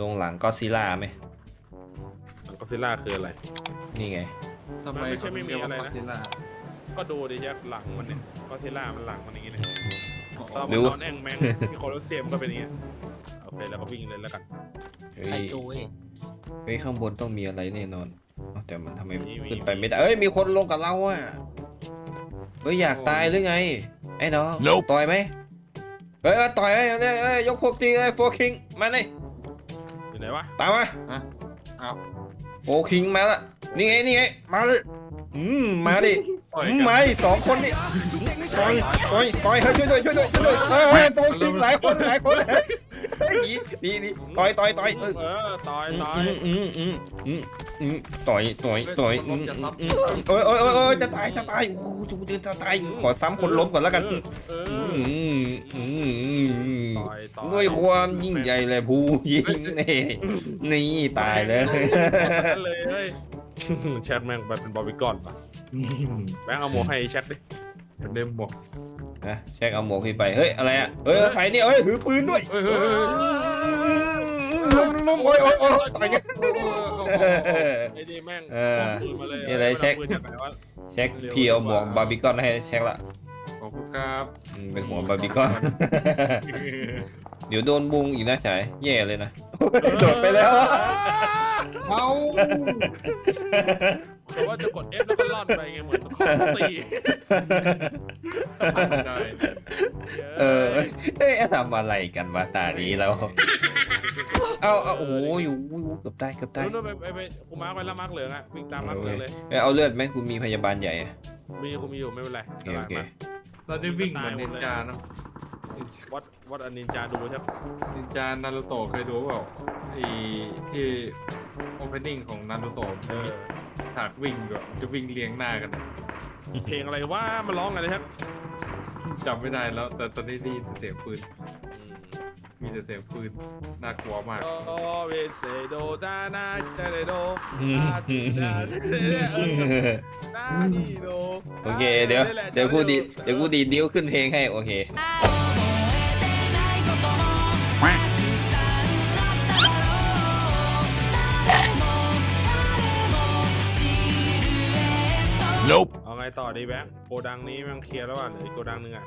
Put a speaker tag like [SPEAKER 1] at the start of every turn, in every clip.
[SPEAKER 1] ลงหลังก็ซิล่าไหม
[SPEAKER 2] ก็ซิล่าคืออะไร
[SPEAKER 1] นี่ไง
[SPEAKER 3] ทำไม
[SPEAKER 2] มันไม่ใช่
[SPEAKER 3] เขา
[SPEAKER 2] ไม่มี
[SPEAKER 3] เรียก
[SPEAKER 2] อะไร
[SPEAKER 3] ว่า
[SPEAKER 2] นะ
[SPEAKER 3] ก็อดซิลล่า
[SPEAKER 2] ก็ดูดิยักหลังมันเนี่ยก็ซิล่ามันหลังมันอย่างงี้เลยตอน
[SPEAKER 1] หรื
[SPEAKER 2] มัน
[SPEAKER 1] อ
[SPEAKER 2] นอนแอ่งแมงมีโคลอสเซียมก็เป็นอย่างเงี้ยโอเคแล้วก็วิ่งเลยแล้วกัน
[SPEAKER 1] เฮ้
[SPEAKER 4] ใส่
[SPEAKER 1] ย
[SPEAKER 4] จูเว้ย
[SPEAKER 1] เฮ้ยข้างบนต้องมีอะไรแน่นอนเอ้าแต่มันทำไม
[SPEAKER 2] มีมี
[SPEAKER 1] ขึ้นไปไม่ได้เอ้ยมีคนลงกับเราอะเฮ้ยอยากตายหรือไงไอ้น้อง
[SPEAKER 5] Nope
[SPEAKER 1] ต่อยไหมเฮ้ยมาต่อยเอ้ยเอ้ยเอ้ยยกพวกตีเลยโฟคิงมาเลย
[SPEAKER 2] อยู่ไหนวะ
[SPEAKER 1] ตามมา
[SPEAKER 3] อ้าว
[SPEAKER 1] โฟคิงมาละนี่ไงนี่ไงมาเลยอืมมาดิ
[SPEAKER 3] ต่อย
[SPEAKER 1] อืม
[SPEAKER 3] กัน
[SPEAKER 1] มาดิสองคนนี่ต่อยต่อยต่อยเฮ้ยช่วยด้วยช่วยด้วยช่วยด้วยเฮ้ยเฮ้ยโฟคิงหลายคนหลายคนเฮ้ยเฮ้ยห นีหนีหนีต่อยต่อยต่อยเอ้ย
[SPEAKER 2] เออต่อยต่อย
[SPEAKER 1] อืมอืมอืมอืมอืมต่อยต่อยต่อยอืมอืมอืมเอ้ยเอ้ยเอ้ยเอ้ยจะตายจะตายโอ้โหจะจะตายขอซ้ำคนล้มก่อนแล้วกัน
[SPEAKER 2] เออเอ
[SPEAKER 1] อื
[SPEAKER 2] อ
[SPEAKER 1] มอืมอืม
[SPEAKER 2] ต่อยต่อย
[SPEAKER 1] ด้วยความยิ่งใหญ่เลยผู้ยิงนี่นี่ตายเลย
[SPEAKER 2] นั่นเลยเฮ้ยแชทแม่งไปเป็นบอบิกอนป่ะแบงค์เอาหมวกให้แชทดิ
[SPEAKER 3] เป็นเดมบอก
[SPEAKER 1] นะเช็คเอาหมวกพี่ไป เฮ้ย อะไรอะ เฮ้ยใครเนี่ย เฮ้ย ถือปืนด้วย
[SPEAKER 3] เฮ้ยเฮ้ยเฮ้ย
[SPEAKER 1] ล้มล้มโอ้ยโอ้ยโอ้ยต่อยกัน
[SPEAKER 2] ไอ้นี่แม่ง
[SPEAKER 1] เออ
[SPEAKER 2] ปืนมาเลย
[SPEAKER 1] นี่อะไรเช็ค
[SPEAKER 2] ปืนจากไหนวะ
[SPEAKER 1] เช็คพี่เอาหมวกบาร์บีคอนให้เช็คละ
[SPEAKER 3] ขอบคุณครับ
[SPEAKER 1] อืมเป็นหมวกบาร์บีคอน เดี๋ยวโดนบุงอีกนะฉายแย่เลยนะโดดไปแล้ว
[SPEAKER 3] เอา
[SPEAKER 2] แต่ว่าจะกด F แล้วก็ล่อนไปไงเหมือนคอม ตี
[SPEAKER 3] ได้
[SPEAKER 1] เออเอ้ยทำอะไรกันวะตานี้แล้ว เอาเอาโอ้ยโอ้โหเกือบได้เกือบได้
[SPEAKER 2] นู่นๆไปไปไปกูมาร์กไว้แล้วมาร์กเหลืองอะวิ่งตามมาร์กเหลืองเลย
[SPEAKER 1] เอ้ยเอาเลือดไหมกูมีพยาบาลใหญ่อะ
[SPEAKER 2] มีกูมีอยู่ไม่เป็นไร
[SPEAKER 1] โอเคโอเค
[SPEAKER 3] เราได้วิ่งเหมือนนินจาเนอะ
[SPEAKER 2] วัดวัดอนินจาดูใช่ไหม
[SPEAKER 3] นินจานารูโตะเคยดูเปล่าไอ้ที่โอเพนนิ่งของนารูโตะ
[SPEAKER 2] เออ
[SPEAKER 3] ฉากวิ่งก็จะวิ่งเรียงหน้ากัน
[SPEAKER 2] เพลงอะไรว่ามาร้องกันเลยครับ
[SPEAKER 3] จำไม่ได้แล้ว แต่ตอนนี้ได้ยินแต่เสียงปืน มีแต่เสียงปืนน่ากลัวมาก
[SPEAKER 2] โอเวเซโดดานาเตเรโด
[SPEAKER 1] อืม
[SPEAKER 2] ดาดิดาเตเรเออดาดิโด
[SPEAKER 1] โอเค เดี๋ยว เดี๋ยวกูดีเดี๋ยวกูดีดนิ้วขึ้นเพลงให้ โอเค
[SPEAKER 5] Nope.
[SPEAKER 2] เอาไง ต่อดีแบงค์โกดังนี้มันเคลียร์แล้วอะเหลืออีกโกดังหนึงอะ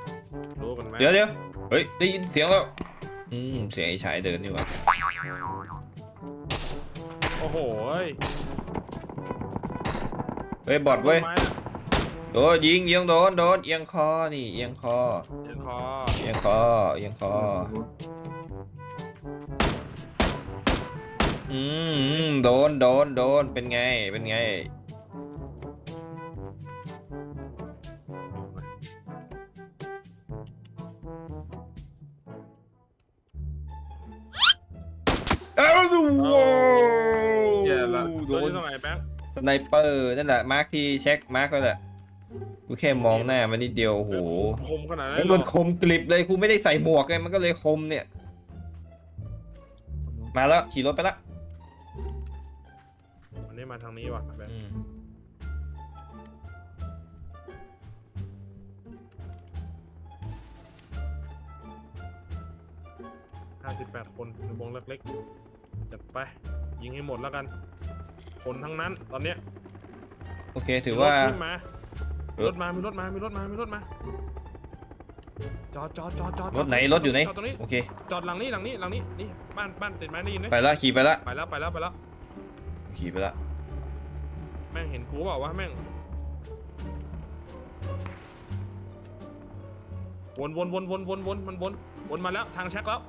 [SPEAKER 2] รู้กันไหม
[SPEAKER 1] เดี๋ยวเดี๋ยวเฮ้ยได้ยินเสียงแล้วอืมเสียงไอ้ฉายเดินนี่หว่า
[SPEAKER 2] โอ้โหเฮ้ย
[SPEAKER 1] เฮ้ยบอดเว้ย
[SPEAKER 2] ไม้น่ะ
[SPEAKER 1] โดนยิงยิงโดนโดนเอียงคอนี่เอียงคอ
[SPEAKER 2] เจ็บคอ
[SPEAKER 1] เอียงคอเอียงคออืมอืมโดนโดนโดนเป็นไงเป็นไง โด
[SPEAKER 2] โดน
[SPEAKER 1] น
[SPEAKER 2] ทำไมแบงค์
[SPEAKER 1] สไนเปอร์นั่นแหละมาร์คที่เช็คมาร์คก็แหละกูแค่มองหน้ามันนิดเดียวโอ้โห
[SPEAKER 2] คมขนาดนั้
[SPEAKER 1] ไอ้
[SPEAKER 2] น
[SPEAKER 1] มัน
[SPEAKER 2] เหรอ
[SPEAKER 1] คมกลิบเลยกูไม่ได้ใส่หมวกไงมันก็เลยคมเนี่ย มาแล้วขี่รถไปละ
[SPEAKER 2] วันนี้มาทางนี้ว่ะแบงค์ห้าสิบแปดคนในวงเล็กๆจัดไป ยิงให้หมดแล้วกัน คนทั้งนั้นตอนเนี้ย
[SPEAKER 1] โอเค ถือว่า
[SPEAKER 2] รถขึ้นมารถมา มีรถมา มีรถมา มีรถมา จอดจอดจอดจอด
[SPEAKER 1] รถไหน รถอยู่ไหน
[SPEAKER 2] จอดตรงนี้
[SPEAKER 1] โอเค
[SPEAKER 2] จอดหลังนี้ หลังนี้ หลังนี้ นี่ บ้าน บ้านติดไหมได้ยินไหม
[SPEAKER 1] ไปละขี่ไปละ
[SPEAKER 2] ไปแล้ว ไปแล้ว ไปแล้ว
[SPEAKER 1] ขี่ไปละ
[SPEAKER 2] แม่งเห็นกูเปล่าวะแม่ง วนวนวนวนวนวนมันวน วนมาแล้ว ทางแช็คแล้ว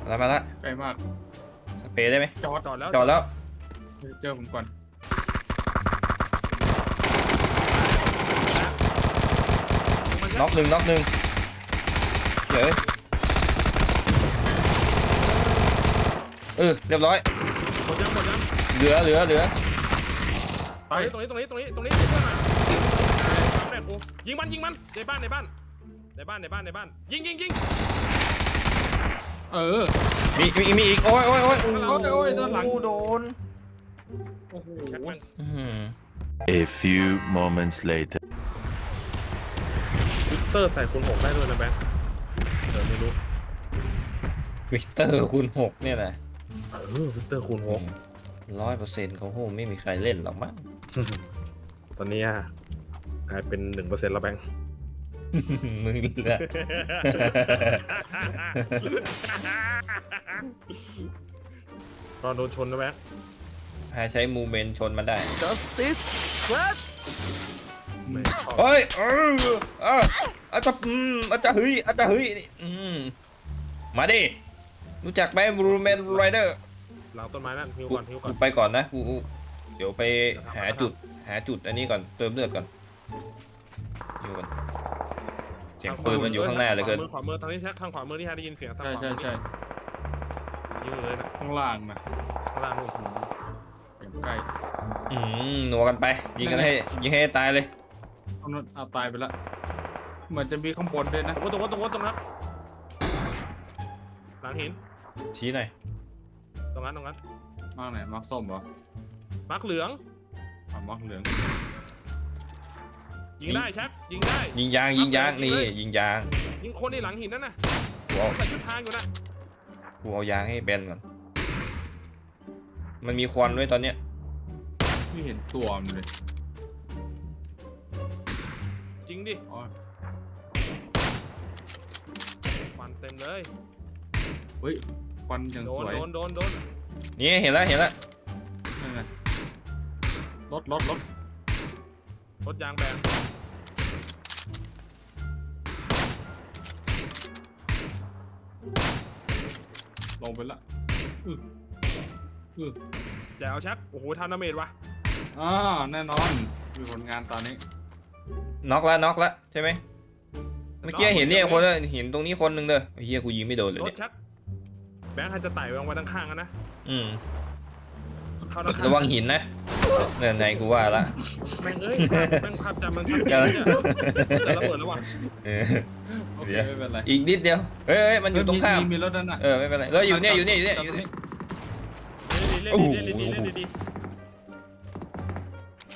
[SPEAKER 1] มาละมาละ
[SPEAKER 3] ใกล้มาก
[SPEAKER 1] ส เปรย์ได้ไหม
[SPEAKER 3] จอด
[SPEAKER 2] จอดแล้ว
[SPEAKER 1] จอดแล้ว
[SPEAKER 3] เจอผมก่อน
[SPEAKER 2] มันจะ
[SPEAKER 1] น็อกหนึ่งน็อกหนึ่งเดี๋ยวเออเรียบร้อย
[SPEAKER 2] หมดยังหมดยัง
[SPEAKER 1] เหลือเหลือเหลือ
[SPEAKER 3] ไป
[SPEAKER 2] ตรงนี้ตรงนี้ตรงนี้ตรงนี้ตรงนี้เพื่อนมาตามแม่กูยิงมันยิงมันในบ้านในบ้านในบ้านในบ้านในบ้านยิงยิงยิง
[SPEAKER 3] เออ
[SPEAKER 1] มีมีมีอีกโอ้ยโอ้ยโอ้ย
[SPEAKER 3] โอ้ยโอ้ยโดนหลัง
[SPEAKER 1] โดน
[SPEAKER 3] โอ้โห
[SPEAKER 2] แช็คมัน
[SPEAKER 1] อื้อหือ
[SPEAKER 5] A few moments later.
[SPEAKER 2] วิกเตอร์ใส่คูณหกได้ด้วยนะแบงค์เดี๋ยวไม่รู้
[SPEAKER 1] วิกเตอร์คูณหกเนี่ยนะ
[SPEAKER 2] เออวิกเตอร์คูณหก
[SPEAKER 1] ร้อยเปอร์เซ็นต์เขาโหไม่มีใครเล่นหรอกมั้ง
[SPEAKER 2] ตอนนี้อะกลายเป็นหนึ่งเปอร์เซ็นต์แล้วแบงค์
[SPEAKER 1] มือเรือ
[SPEAKER 2] ตอนโดนชนนะแบงค์
[SPEAKER 1] หาใช้มูเมนต์ชนมันได้
[SPEAKER 4] Justice Clash
[SPEAKER 2] ไม่ชอบ
[SPEAKER 1] เฮ้ยเออเอออาจจะอืมอาจจะเฮ้ยอาจจะเฮ้ยนี่อืมมาดิ รู้จักไหมมูเมนต์ไรเดอร์
[SPEAKER 2] หลังต้นไม้นั่นฮิว
[SPEAKER 1] กู
[SPEAKER 2] ก่อนฮิวก่อ
[SPEAKER 1] กู
[SPEAKER 2] น
[SPEAKER 1] ไปก่อนนะกูกูเดี๋ยวไปหาจุดหาจุดอันนี้ก่อนเติมเลือดก่อนอยู่ก่อน เสียงปืนมันอยู่ข้างหน้าเหลยเกิน
[SPEAKER 2] ขวามือขวามือทางนี้แท็กทางขวามือที่ฮะได้ยินเสียงทาง
[SPEAKER 3] ใช่
[SPEAKER 2] ขวา
[SPEAKER 3] ใช่
[SPEAKER 2] มือ
[SPEAKER 3] ใช่
[SPEAKER 2] ยิงเลยนะ
[SPEAKER 3] ข้างล่างนะ
[SPEAKER 2] ข้างล่างนู่น
[SPEAKER 3] อย่างใกล้
[SPEAKER 1] อืมหนัวกันไป ยิงกันให้ยิงให้ตายเลย
[SPEAKER 3] ตรงนั้นเอาตายไปละเหมือนจะมีข้างบนด้วยนะ
[SPEAKER 2] ตรงวัดตรงวัดตรงวัดตรงนั้นหลังหิน
[SPEAKER 1] ชี้หน่อย
[SPEAKER 2] ตรงนั้นตรงนั้น
[SPEAKER 3] มากไหนมาร์คส้มเหรอ
[SPEAKER 2] มาร์กเหลือง
[SPEAKER 3] อะมาร์คเหลือง
[SPEAKER 2] ยิงได้แช็คยิงได้
[SPEAKER 1] ยิงยางยิงยาง
[SPEAKER 2] ยิ
[SPEAKER 1] นี่
[SPEAKER 2] งเลย
[SPEAKER 1] ยิงยาง
[SPEAKER 2] ยิงคนในหลังหินนั่นน่ะ
[SPEAKER 1] กูเอา
[SPEAKER 2] ใส่ชุดทางอยู่นะ
[SPEAKER 1] กูเอายางให้แบนก่อน มันมีควันด้วยตอนเนี้ย
[SPEAKER 3] ไม่เห็นตัวมันเลย
[SPEAKER 2] จริงดิ
[SPEAKER 3] อ๋อ
[SPEAKER 2] ควันเต็มเลย
[SPEAKER 3] เฮ้ยควันอย่าง
[SPEAKER 2] โด
[SPEAKER 3] ส
[SPEAKER 2] น
[SPEAKER 3] วย
[SPEAKER 2] โดนโดนโดน
[SPEAKER 1] นี่เห็นแล้วเห็นแล้ว
[SPEAKER 3] นั่นไงรถรถรถ
[SPEAKER 2] รถยางแบน
[SPEAKER 3] ลงไปละอื้ออื้อ
[SPEAKER 2] แต่เอาแช็คโอ้โหทำดาเมจว่ะ
[SPEAKER 3] อ่าแน่นอน มีผลงานตอนนี้
[SPEAKER 1] น็อกแล้วน็อกแล้วใช่ไหมเมื่อกี้เห็นเนี่ยคนละเห็นตรงนี้คนหนึ่งเด้อไอ้เฮียกูยิงไม่โดนเลย
[SPEAKER 2] รถ
[SPEAKER 1] เนี่ย
[SPEAKER 2] แช็คแบงค์ใครจะไต่วางไว้ด้านข้างกันนะ
[SPEAKER 1] อืม
[SPEAKER 2] เข้าด้านข้าง
[SPEAKER 1] ระวังหินนะเนี่ยไหนกูว่าละ
[SPEAKER 2] แม่งเอ้ยแม่งภาพจำมันชัดเจ
[SPEAKER 1] อย่าน
[SPEAKER 2] เนี่ยแต่ระเบิดแล้วว่ะ
[SPEAKER 1] เออ
[SPEAKER 3] โอเค
[SPEAKER 1] เดี๋ยว
[SPEAKER 3] ไม่เป็นไร
[SPEAKER 1] อีกนิดเดียวเฮ้ยเฮ้ยมันอยู่ตรงข้าม
[SPEAKER 3] มีรถนั่นน่ะ
[SPEAKER 1] เออไม่เป็นไรแล้วอยู่เนี่ยอยู่เนี่ยอยู่เนี่ยอยู่เนี่ย
[SPEAKER 2] เล่น
[SPEAKER 1] โอ้โห
[SPEAKER 2] ดีเล่นดีเล่นดีเล่นดี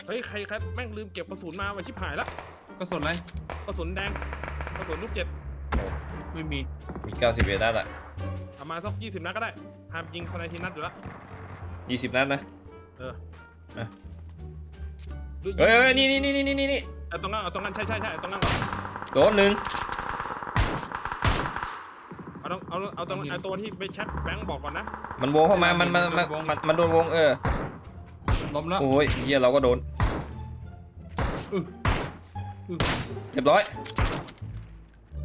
[SPEAKER 2] เฮ้ยใครใครแม่งลืมเก็บกระสุนมาไว้ชิบหายละ
[SPEAKER 3] ก็สนไร
[SPEAKER 2] กระสุนแดงกระสุนลูกเจ็ด
[SPEAKER 3] ไม่มี
[SPEAKER 1] มีเก้าสิบเอ็ดนัดอะ
[SPEAKER 2] เอามาสักยี่สิบนัดก็ได้ห้ามยิงสไนทีนัดอยู่แล้ว
[SPEAKER 1] ยี่สิบนัดนะ
[SPEAKER 2] เออ
[SPEAKER 1] อะ
[SPEAKER 2] หรือ
[SPEAKER 1] เฮ้ยเฮ้ยนี่นี่นี่นี่นี่นี่
[SPEAKER 2] เอาตรงนั้นเอาตรงนั้นใช่ใช่ใช่เอาตรงนั้นก่อน
[SPEAKER 1] โดนหนึ่ง
[SPEAKER 2] เอาตรงเอาเอาตรงเอาตัวที่ไปแชทแบงค์บอกก่อนนะ
[SPEAKER 1] มันวงเข้ามามันมันมันมันมันโดนวงเออ
[SPEAKER 3] ล้มแล้ว
[SPEAKER 1] โอ้ยเฮียเราก็โดน
[SPEAKER 3] อื้ออื้อ
[SPEAKER 1] เรียบร้อย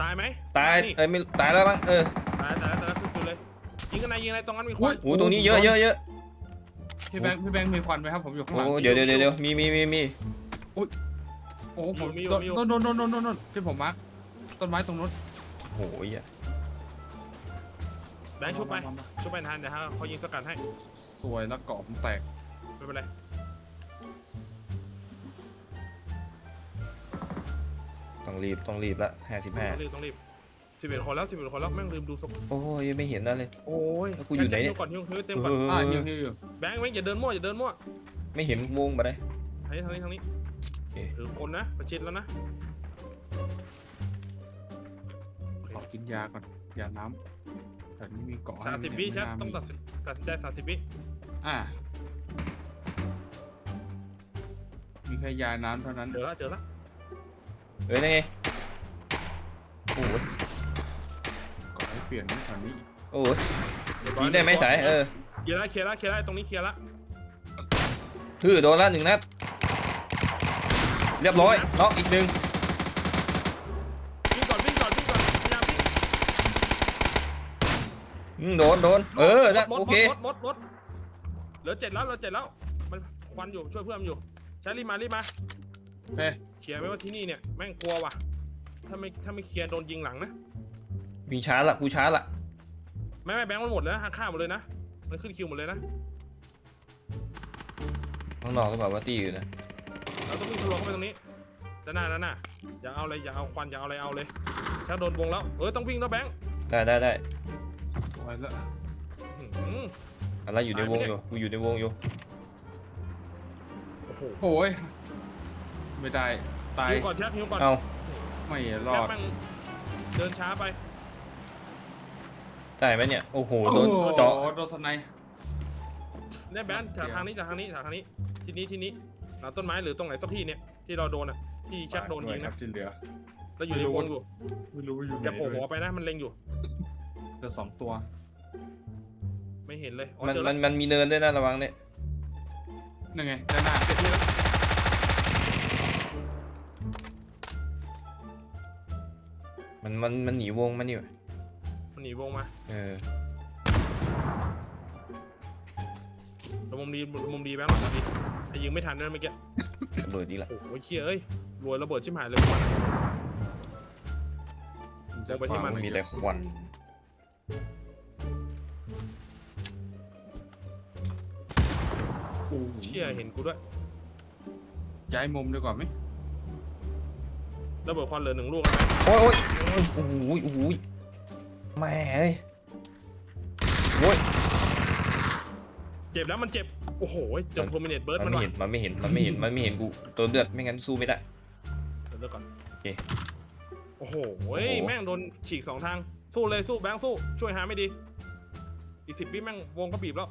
[SPEAKER 2] ตายไหม
[SPEAKER 1] ตาย
[SPEAKER 2] นี่
[SPEAKER 1] เอ้ยไม่ตายแล้วมั้งเออ
[SPEAKER 2] ตายตายตายแล้วคือเลยยิงกันไหนยิงอะไรตรงนั้นมีค
[SPEAKER 3] อุ๊
[SPEAKER 2] วัน
[SPEAKER 3] ย
[SPEAKER 1] โอ้ตรงนี้เยอะเยอะเยอะ
[SPEAKER 3] พี่แบงค์พี่แบงค์มีควันไหมครับผมอยู่ข้างห
[SPEAKER 1] โอ้
[SPEAKER 3] ลัง
[SPEAKER 1] เดี๋ยวเดี๋ยวเดี๋ยวเดี๋ยวมีมีมีมี
[SPEAKER 3] โอ้โหผมโดนโดนโดนโดนโดนโดนที่ผมมาร์คต้นไม้ตรงนู้น
[SPEAKER 1] โอ้ยอะ
[SPEAKER 2] แบงค์ชุบไปชุบไปทันเดี๋ยวฮะเขายิงสกัดให้
[SPEAKER 3] สวยแล้วเกาะผมแตก
[SPEAKER 2] ไม่เป็นไร
[SPEAKER 1] ต้องรีบต้องรีบละห้าสิบห้า
[SPEAKER 2] ต้องรีบต้องรีบ สิบเอ็ดคนแล้วสิบเอ็ดคนแล้วแม่งลืมดูศพ
[SPEAKER 1] โอ้ยไม่เห็นนั่นเลย
[SPEAKER 2] โอ้ย
[SPEAKER 1] แล้วกูอยู่ไหนเนี่ย
[SPEAKER 2] ก่อนฮิวฮิวเต็มก่อน
[SPEAKER 3] อ่าฮิวฮิวฮิว
[SPEAKER 2] แบงค์แม่งอย่าเดินมั่วอย่าเดินมั่ว
[SPEAKER 1] ไม่เห็นวงมาได้
[SPEAKER 2] ทางนี้ทางนี้ทางนี้
[SPEAKER 1] โอเค
[SPEAKER 2] ถือคนนะประชิดแล้วนะ
[SPEAKER 3] ขอกินยาก่อนยาน้ำแต่นี่มีเกาะให้
[SPEAKER 2] สามสิบ
[SPEAKER 3] ไวิ
[SPEAKER 2] ใช่
[SPEAKER 3] น่า
[SPEAKER 2] ต้อง
[SPEAKER 3] มี
[SPEAKER 2] ตัดสินตัดสินใจสามสิบวิ
[SPEAKER 3] อ่ามีแค่ยาน้ำเท่านั้น
[SPEAKER 2] เจอแล้วเจอแล้ว
[SPEAKER 1] เอ้ยนี่ไงโอ้ย
[SPEAKER 3] เกาะให้เปลี่ยนแถวนี้
[SPEAKER 1] โอ้ยยิงได้ไหมสายเออ
[SPEAKER 2] เคลียร์แล้วเคลียร์แล้วเคลียร์แล้วตรงนี้เคลียร์แล้ว
[SPEAKER 1] ฮือโดนละหนึ่งนัดเรียบร้อยน็อกอีกหนึ่ง
[SPEAKER 2] วิ่งก่อนวิ่งก่อนวิ่งก่อนพยายามวิ่ง
[SPEAKER 1] อืมโดนโดนเออนะ
[SPEAKER 2] หมด
[SPEAKER 1] โอเค
[SPEAKER 2] หมดหมดหมดเหลือเจ็ดแล้วเหลือเจ็ดแล้วมันควันอยู่ช่วยเพื่อนมันอยู่ใช้รีบมารีบมา
[SPEAKER 3] เฮ้ย
[SPEAKER 2] เคลียร์ไหมว่าที่นี่เนี่ยแม่งกลัวว่ะถ้าไม่ถ้าไม่เคลียร์โดนยิงหลังนะ
[SPEAKER 1] มีช้าละกูช้าละ
[SPEAKER 2] ไม่ไม่แบงค์มันหมดเลยนะฆ่าหมดเลยนะ มันขึ้นคิวหมดเลยนะ
[SPEAKER 1] ข้างนอกก็แบบว่าตีอยู่นะ
[SPEAKER 2] เราต้องวิ่งทะลวงเข้าไปตรงนี้ด้านหน้าด้านหน้าอย่าเอาเลยอย่าเอาควันอย่าเอาอะไรเอาเลย ถ้าโดนวงแล้วเออต้องวิ่งแล้วแบงค์
[SPEAKER 1] ได้ได้ได้
[SPEAKER 3] ไว้แล้ว
[SPEAKER 2] อื้อหือ
[SPEAKER 1] อะไรอยู่ในวงอยู่กูอยู่ในวงอยู่
[SPEAKER 2] โอ้โห
[SPEAKER 3] โอ้ยไม่ได้ตาย
[SPEAKER 2] ฮิวก่อนแช็คฮิวก่อน
[SPEAKER 1] เอา
[SPEAKER 3] ไม่ร
[SPEAKER 2] แช็
[SPEAKER 3] อ
[SPEAKER 2] ค
[SPEAKER 3] ด
[SPEAKER 2] แม่งเดินช้าไป
[SPEAKER 1] ได้ไหมเนี่ย โอ้โห
[SPEAKER 3] โอ้
[SPEAKER 1] โดน
[SPEAKER 3] โห
[SPEAKER 1] เจาะ
[SPEAKER 3] โดนสไนป์
[SPEAKER 2] เนี่ยแบนจากทางนี้จากทางนี้จากทางนี้ ที่นี้ที่นี้หลังต้นไม้หรือตรงไหนสักที่เนี่ยที่เราโดนอะที่ชักโดนยิง
[SPEAKER 3] ครั
[SPEAKER 2] นะ
[SPEAKER 3] บที่เหลือ
[SPEAKER 2] แล้วอยู่ในวงอยู่
[SPEAKER 3] ไม่รู้ว่าอยู่ไหน
[SPEAKER 2] อย่าโผล่หัว
[SPEAKER 3] ด้วย
[SPEAKER 2] ไปนะมันเล็งอยู่
[SPEAKER 3] เหลือสองตัว
[SPEAKER 2] ไม่เห็นเลยอ๋อ
[SPEAKER 1] มัน
[SPEAKER 2] เจอ
[SPEAKER 1] มั
[SPEAKER 2] แล้ว
[SPEAKER 1] นมันมีเนินด้วยนะระวังเนี่ย
[SPEAKER 3] นั่นไงด้านหน้า
[SPEAKER 2] เจ็บที่แล้ว
[SPEAKER 1] มันมันมันหนีวงมันนี่ว่ะ
[SPEAKER 2] มัน หนีวงมา
[SPEAKER 1] เออ
[SPEAKER 2] แล้วมุมดีมุมดีแบงค์หลังดีไอ้ยิงไม่ทันนั่นเมื่อกี้
[SPEAKER 1] ระเบิดนี่แหละ
[SPEAKER 2] โอ้โหเชี่ยเอ้ยรวยระเบิดชิบหายเลยวัน
[SPEAKER 3] จะ
[SPEAKER 2] ไปที่มัน
[SPEAKER 1] มีแต่ควัน
[SPEAKER 3] โอ้โห
[SPEAKER 2] เชี่ยเห็นกูด้วย
[SPEAKER 3] ย้ายมุมดีกว่าไหม
[SPEAKER 2] ระเบิดควันเหลือหนึ่งลูกแล้วไหม
[SPEAKER 1] โอ้ยโอ้ยโอ้โหโอ้ โหแม่เอ้ยโอ้ย
[SPEAKER 2] เจ็บแล้วมันเจ็บ โอ้โหเจอโพมิเนตเบิร์ด
[SPEAKER 1] มั
[SPEAKER 2] มันน
[SPEAKER 1] ไม่
[SPEAKER 2] ว่ะ
[SPEAKER 1] เห็นมันไม่เห็นมันไม่เห็นมันไม่เห็นกูตัวเลือดไม่งั้นสู้ไม่ได้
[SPEAKER 2] เดี๋ยวเลิกก่อน
[SPEAKER 1] โอเค
[SPEAKER 2] โอ้โห
[SPEAKER 1] โอ้โห
[SPEAKER 2] แม่งโดนฉีกสองทาง สู้เลยสู้แบงค์สู้ช่วยหาไม่ดี อีกสิบวิแม่งวงก็บีบแล้ว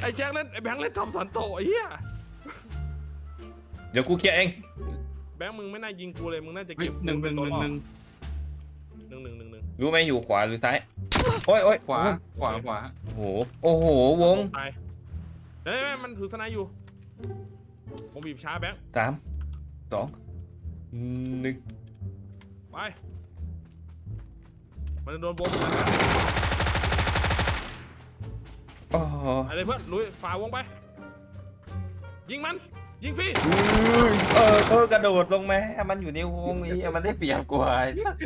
[SPEAKER 2] ไอ้แจ็คเล่นไอ้แบงค์เล่นทำสันโตไอ้เหี้ย
[SPEAKER 1] เดี๋ยวกูเคลียร์เอง
[SPEAKER 2] แบงค์มึงไม่น่ายิงกูเลยมึงน่าจะ
[SPEAKER 3] เฮ้ย
[SPEAKER 2] เก็บ
[SPEAKER 3] หนึ่งหนึ่งหนึ่งหนึ่ง
[SPEAKER 2] หนึ่งหนึ่งหนึ่งหนึ่ง
[SPEAKER 1] รู้ไหมอยู่ขวาหรือซ้าย โอ้ยโอ้ย
[SPEAKER 3] ขวาขวาขวา
[SPEAKER 1] โอ้โห โอ้โห วง
[SPEAKER 2] ตายเฮ้ยมันถือสไนด์อยู่วงบีบช้าแบงค์
[SPEAKER 1] สามสองหนึ่ง
[SPEAKER 2] ไปมันโดนวง
[SPEAKER 1] โอ้โห
[SPEAKER 2] อะไรเพื่อนลุยฝ่าวงไป ยิงมัน ยิงฟรี
[SPEAKER 1] เออเออกระโดดลงมามันอยู่ในวงนี้มันได้เปรียบกว่าไอ้สัส